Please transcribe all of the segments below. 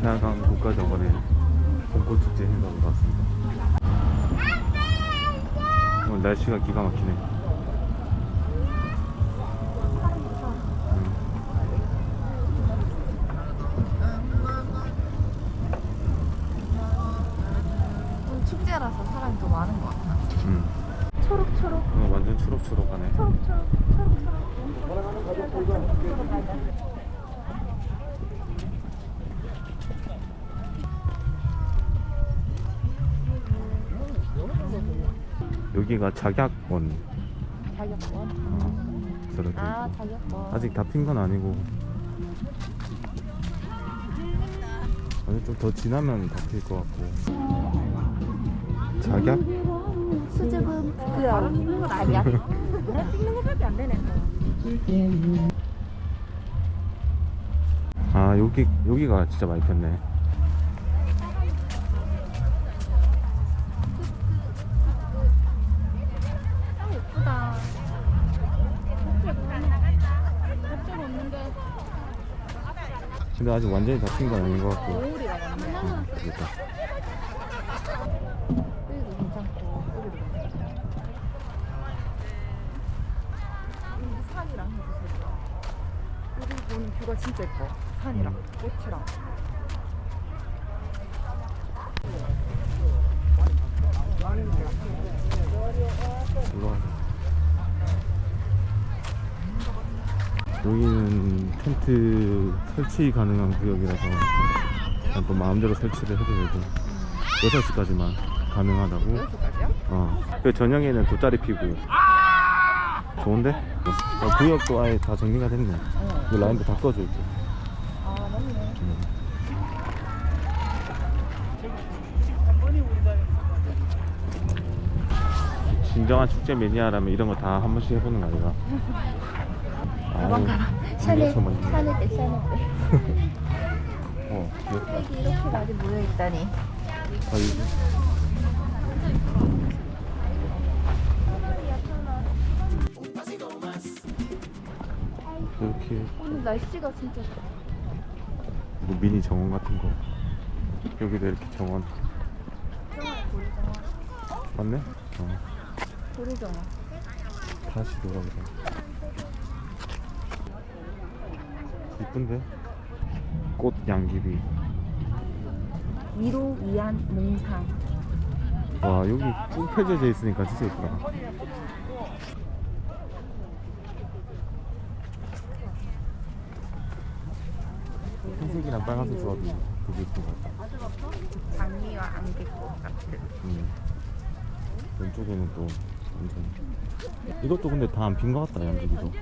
태화강 국가정원에 봄꽃축제 행사로 나왔습니다. 오늘 날씨가 기가 막히네. 음. 오늘 축제라서 사람이 더 많은 것 같아. 음. 초록초록, 어, 완전 초록초록하네. 초록초록, 초록초록. 여기가 작약원. 자격권. 어, 저렇게. 아, 자격권. 아직 다 핀 건 아니고. 아니 좀더 지나면 다 필 것 같고. 작약? 수줍음, 부끄러움, 자격. 찍는 거밖에 안 되네. 아 여기 여기가 진짜 많이 폈네. 근데 아직 완전히 다핀건 아닌 것 같고. 응. 여기 산이랑 해서 좋아. 여기 보는 뷰가 진짜 예뻐. 산이랑 꽃이랑. 올라가자. 여기는 텐트 설치 가능한 구역이라서 그냥 또 마음대로 설치를 해도 되고 6시까지만 가능하다고 여기까지요? 어. 그 저녁에는 돗자리 피고 좋은데? 어, 구역도 아예 다 정리가 됐네 어. 이 라인도 다 꺼져 있고 아, 맞네. 음. 진정한 축제 매니아라면 이런 거 다 한 번씩 해보는 거 아이가? 가방, 가방. 샤넬. 샤넬 때, 샤넬 때. 어, 귀엽다. 여기 이렇게 많이 모여있다니. 아, 이- 이렇게 오늘 날씨가 진짜. 뭐 미니 정원 같은 거 여기도 이렇게 정원. 맞네? 어 보리정화. 다시 돌아보자 이쁜데? 꽃 양귀비 위로, 위안, 몽상. 와 여기 쭉 펼쳐져 있으니까 진짜 예쁘다 흰색이랑 빨간색 조합이 되게 예쁜 것 같아 장미와 안개꽃 같은. 음. 왼쪽에는 또 완전 이것도 근데 다 안 핀 것 같다 양귀비도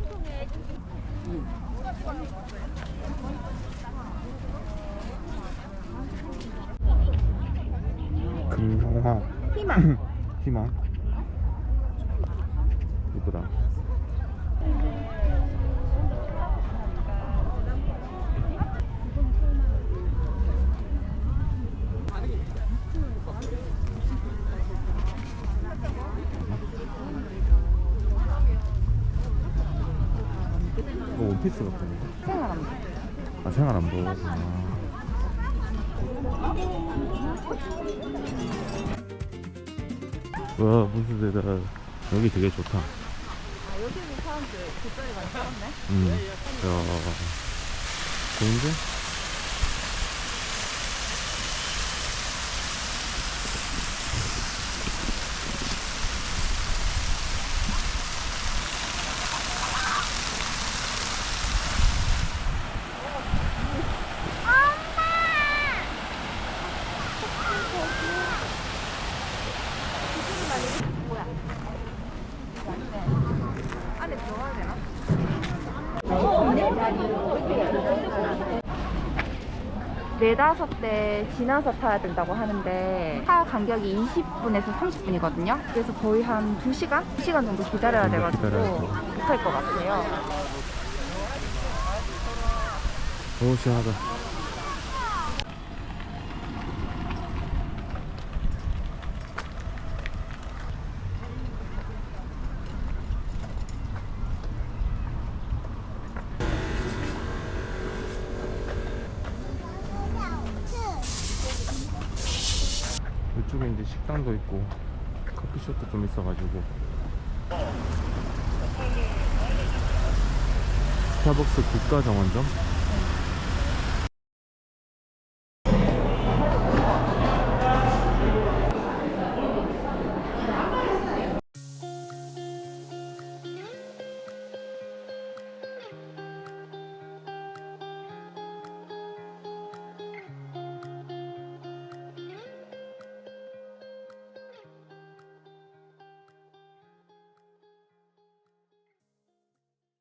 금화 희망. 희망 이쁘다 이거 원피스 같은데 생활합니다. 아 생활 안보 아. 와 무슨 데다 여기 되게 좋다 아, 여기 있는 사람들 돗자리 많이 깔았네. 음. 야 좋은데? 안에 들어가야 되나? 네다섯 대 지나서 타야 된다고 하는데 타 간격이 20분에서 30분이거든요. 그래서 거의 한 2시간? 2시간 정도 기다려야 음, 돼가지고 기다려야 돼. 못할 것 같아요. 오 시원하다 이쪽에 이제 식당도 있고 커피숍도 좀 있어가지고. 스타벅스 국가 정원점